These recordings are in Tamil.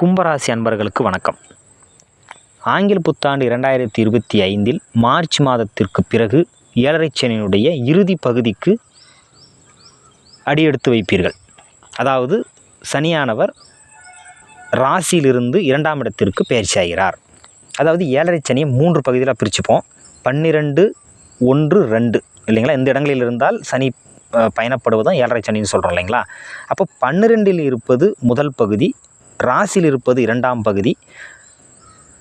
கும்பராசி அன்பர்களுக்கு வணக்கம். ஆங்கில புத்தாண்டு இரண்டாயிரத்தி இருபத்தி ஐந்தில் மார்ச் மாதத்திற்கு பிறகு ஏழரை சனியினுடைய இறுதி பகுதிக்கு அடியெடுத்து வைப்பீர்கள். அதாவது சனியானவர் ராசியிலிருந்து இரண்டாம் இடத்திற்கு பயிற்சியாகிறார் அதாவது ஏழரை சனியை மூன்று பகுதியில் பிரிச்சுப்போம். பன்னிரெண்டு ஒன்று ரெண்டு. இல்லைங்களா? இந்த இடங்களில் இருந்தால் சனி பயணப்படுவதும் ஏழரை சனின்னு சொல்கிறோம் இல்லைங்களா? அப்போ பன்னிரெண்டில் இருப்பது முதல் பகுதி ராசியில் இருப்பது இரண்டாம் பகுதி.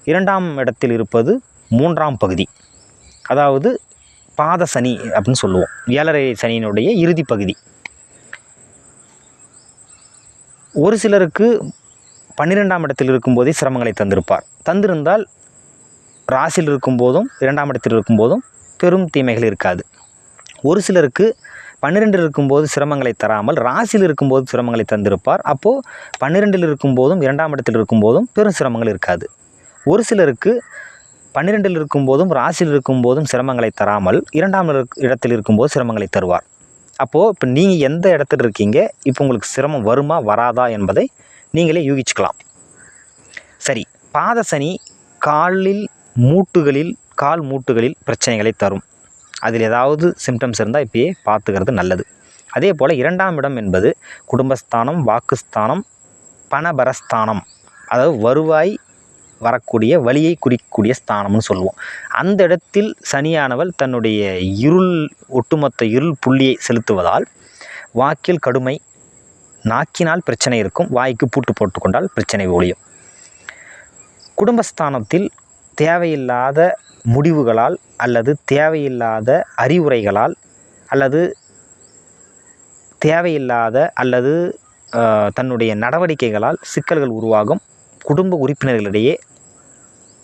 இரண்டாம் இடத்தில் இருப்பது மூன்றாம் பகுதி. அதாவது பாத சனி அப்படின்னு சொல்லுவோம். ஏழரை சனியினுடைய இறுதி பகுதி. ஒரு சிலருக்கு பன்னிரெண்டாம் இடத்தில் இருக்கும்போதே சிரமங்களை தந்திருப்பார். தந்திருந்தால் ராசியில் இருக்கும்போதும் இரண்டாம் இடத்தில் இருக்கும்போதும் பெரும் தீமைகள் இருக்காது. ஒரு சிலருக்கு பன்னிரெண்டில் இருக்கும்போது சிரமங்களை தராமல் ராசியில் இருக்கும்போது சிரமங்களை தந்திருப்பார். அப்போது பன்னிரெண்டில் இருக்கும்போதும் இரண்டாம் இடத்தில் இருக்கும்போதும் பெரும் சிரமங்கள் இருக்காது. ஒரு சிலருக்கு பன்னிரெண்டில் இருக்கும்போதும் ராசியில் இருக்கும்போதும் சிரமங்களை தராமல் இரண்டாம் இடத்தில் இருக்கும்போது சிரமங்களை தருவார். அப்போது இப்போ நீங்கள் எந்த இடத்துல இருக்கீங்க? இப்போ உங்களுக்கு சிரமம் வருமா வராதா என்பதை நீங்களே யூகிச்சுக்கலாம். சரி பாத சனி காலில் மூட்டுகளில் கால் மூட்டுகளில் பிரச்சனைகளை தரும். அதில் ஏதாவது சிம்டம்ஸ் இருந்தால் இப்பயே பார்த்துக்கிறது நல்லது. அதே போல் இரண்டாம் இடம் என்பது குடும்பஸ்தானம் வாக்குஸ்தானம் பணபரஸ்தானம். அதாவது வருவாய் வரக்கூடிய வழியை குறிக்கக்கூடிய ஸ்தானம்னு சொல்லுவோம். அந்த இடத்தில் சனியானவள் தன்னுடைய இருள் ஒட்டுமொத்த இருள் புள்ளியை செலுத்துவதால் வாக்கில் கடுமை நாக்கினால் பிரச்சனை இருக்கும் வாய்க்கு பூட்டு போட்டுக்கொண்டால் பிரச்சனை ஒழியும். குடும்பஸ்தானத்தில் தேவையில்லாத முடிவுகளால் அல்லது தேவையில்லாத அறிவுரைகளால் அல்லது தேவையில்லாத அல்லது தன்னுடைய நடவடிக்கைகளால் சிக்கல்கள் உருவாகும். குடும்ப உறுப்பினர்களிடையே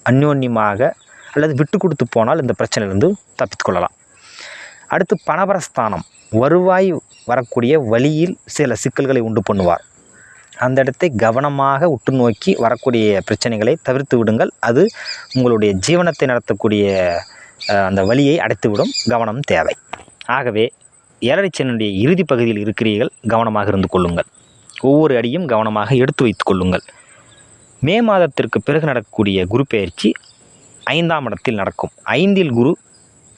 அந்யோன்யமாக அல்லது விட்டு கொடுத்து போனால் இந்த பிரச்சனையிலிருந்து தப்பித்து கொள்ளலாம். அடுத்து பணபரஸ்தானம் வருவாய் வரக்கூடிய வழியில் சில சிக்கல்களை உண்டு பண்ணுவார். அந்த இடத்தை கவனமாக உற்று நோக்கி வரக்கூடிய பிரச்சனைகளை தவிர்த்து விடுங்கள். அது உங்களுடைய ஜீவனத்தை நடத்தக்கூடிய அந்த வழியை அடைத்துவிடும். கவனம் தேவை. ஆகவே ஏழரைச்சனுடைய இறுதி பகுதியில் இருக்கிறீர்கள் கவனமாக இருந்து கொள்ளுங்கள். ஒவ்வொரு அடியும் கவனமாக எடுத்து வைத்து கொள்ளுங்கள். மே மாதத்திற்கு பிறகு நடக்கக்கூடிய குரு பெயர்ச்சி ஐந்தாம் இடத்தில் நடக்கும். ஐந்தில் குரு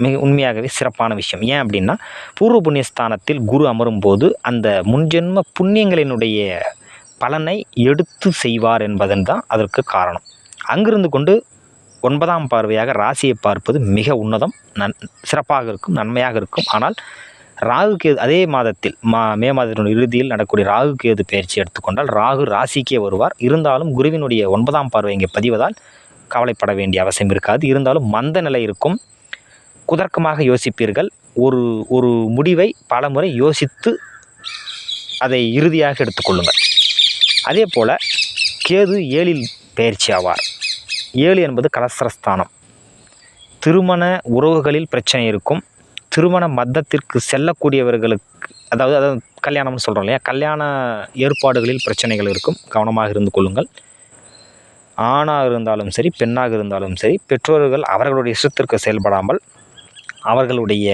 மிக உண்மையாகவே சிறப்பான விஷயம். ஏன் அப்படின்னா பூர்வ புண்ணியஸ்தானத்தில் குரு அமரும் போது அந்த முன்ஜென்ம புண்ணியங்களினுடைய பலனை எடுத்து செய்வார் என்பதன் தான் அதற்கு காரணம். அங்கிருந்து கொண்டு ஒன்பதாம் பார்வையாக ராசியை பார்ப்பது மிக உன்னதம் நன் சிறப்பாக இருக்கும் நன்மையாக இருக்கும். ஆனால் ராகு கேது அதே மாதத்தில் மா மே மாதத்தினுடைய இறுதியில் நடக்கக்கூடிய ராகு கேது பயிற்சி எடுத்துக்கொண்டால் ராகு ராசிக்கே வருவார். இருந்தாலும் குருவினுடைய ஒன்பதாம் பார்வை இங்கே பதிவதால் கவலைப்பட வேண்டிய அவசியம் இருக்காது. இருந்தாலும் மந்த நிலை இருக்கும். குதர்க்கமாக யோசிப்பீர்கள். ஒரு ஒரு முடிவை பலமுறை யோசித்து அதை இறுதியாக எடுத்துக்கொள்ளுங்கள் அதே போல் கேது ஏழில் பயிற்சி ஆவார். ஏழு என்பது கலசரஸ்தானம் திருமண உறவுகளில் பிரச்சனை இருக்கும். திருமண மத்தத்திற்கு செல்லக்கூடியவர்களுக்கு அதாவது அதாவது கல்யாணம்னு சொல்கிறோம் இல்லையா? கல்யாண ஏற்பாடுகளில் பிரச்சனைகள் இருக்கும். கவனமாக இருந்து கொள்ளுங்கள். ஆணாக இருந்தாலும் சரி பெண்ணாக இருந்தாலும் சரி பெற்றோர்கள் அவர்களுடைய இஷ்டத்திற்கு செயல்படாமல் அவர்களுடைய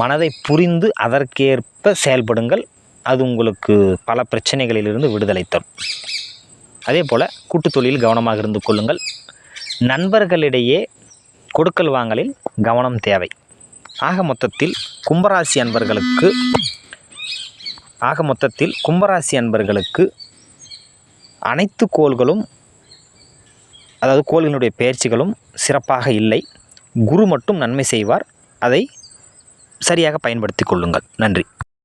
மனதை புரிந்து அதற்கேற்ப செயல்படுங்கள். அது உங்களுக்கு பல பிரச்சனைகளிலிருந்து விடுதலை தரும். அதே போல் கூட்டுத்தொழில் கவனமாக இருந்து கொள்ளுங்கள். நண்பர்களிடையே கொடுக்கல் வாங்கலில் கவனம் தேவை. ஆக மொத்தத்தில் கும்பராசி அன்பர்களுக்கு ஆக மொத்தத்தில் கும்பராசி அன்பர்களுக்கு அனைத்து கோள்களும் அதாவது கோள்களினுடைய பயிற்சிகளும் சிறப்பாக இல்லை. குரு மட்டும் நன்மை செய்வார். அதை சரியாக பயன்படுத்தி கொள்ளுங்கள். நன்றி.